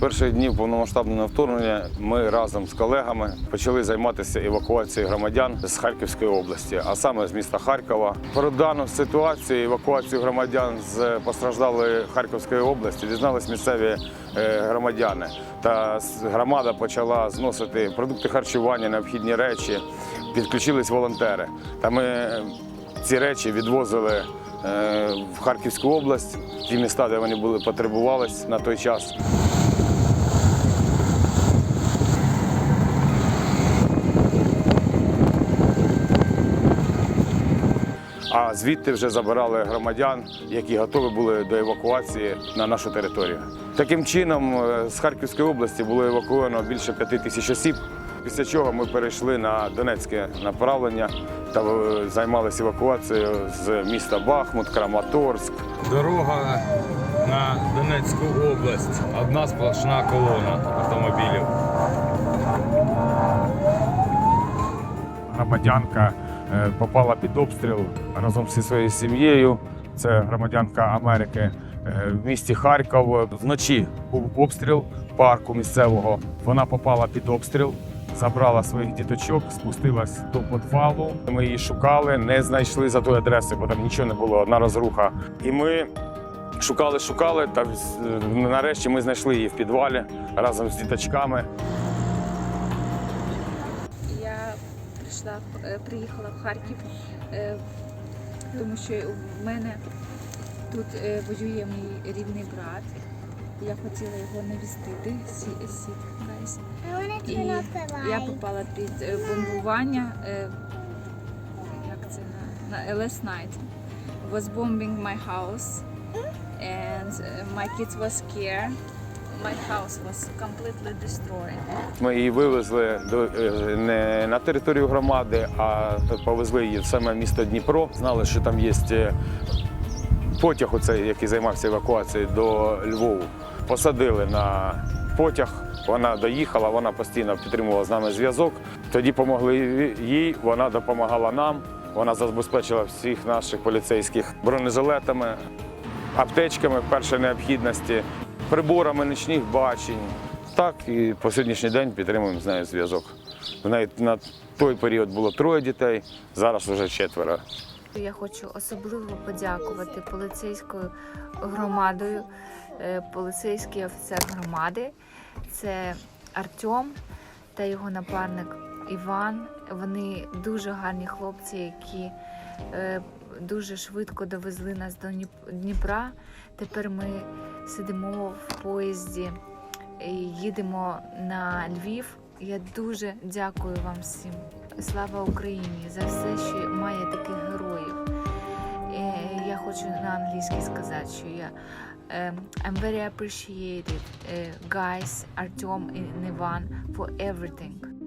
перших днів повномасштабного вторгнення ми разом з колегами почали займатися евакуацією громадян з Харківської області, а саме з міста Харкова. Про дану ситуацію евакуацію громадян з постраждалої Харківської області дізнались місцеві е, громадяни. Та громада почала зносити продукти харчування, необхідні речі. Підключились волонтери. Та ми е, ці речі відвозили е, в Харківську область, ті міста, де вони були потребувались на той час. А звідти вже забирали громадян, які готові були до евакуації на нашу територію. Таким чином, е, з Харківської області було евакуовано більше п'яти тисяч осіб. Після чого ми перейшли на Донецьке направлення та е, займалися евакуацією з міста Бахмут, Краматорськ, Дорога на Донецьку область. Одна сплошна колона автомобілів. громадянка попала під обстріл разом зі своєю сім'єю. Це громадянка Америки е, в місті Харків. Вночі був обстріл парку місцевого. Вона попала під обстріл, забрала своїх діточок, спустилась до підвалу. Ми її шукали, не знайшли за тою адресою, бо там нічого не було, одна розруха. І ми шукали, шукали. Та е, нарешті ми знайшли її в підвалі разом з діточками. Прийшла, е, приїхала в Харків, е, тому що в мене тут е, воює мій рідний брат. Я хотіла його навістити. Сі- сі- guys. І я попала під бомбування. Як це на, LS Night. Was bombing my house and my kids was scared. My house was completely destroyed. Ми її вивезли до е, не на територію громади, а повезли її в саме місто Дніпро. Знали, що там є е, потяг, оцей, який займався евакуацією до Львову. Посадили на потяг. Вона доїхала, вона постійно підтримувала з нами зв'язок. Тоді допомогли їй, вона допомагала нам. Вона забезпечила всіх наших поліцейських бронежилетами, аптечками першої необхідності, приборами нічних бачень. Так, і по сьогоднішній день підтримуємо з нею зв'язок. В неї на той період було троє дітей, зараз вже четверо. Я хочу особливо подякувати поліцейською громадою, е, поліцейський офіцер громади. Це Артем та його напарник Іван. Вони дуже гарні хлопці, які е, дуже швидко довезли нас до Дніп- Дніпра. Тепер ми сидимо в поїзді і їдемо на Львів. Я дуже дякую вам всім. Слава Україні за все, що має таких героїв. Я хочу на англійській сказати, що я ем, I'm very appreciated, е, guys, Artyom and Ivan for everything.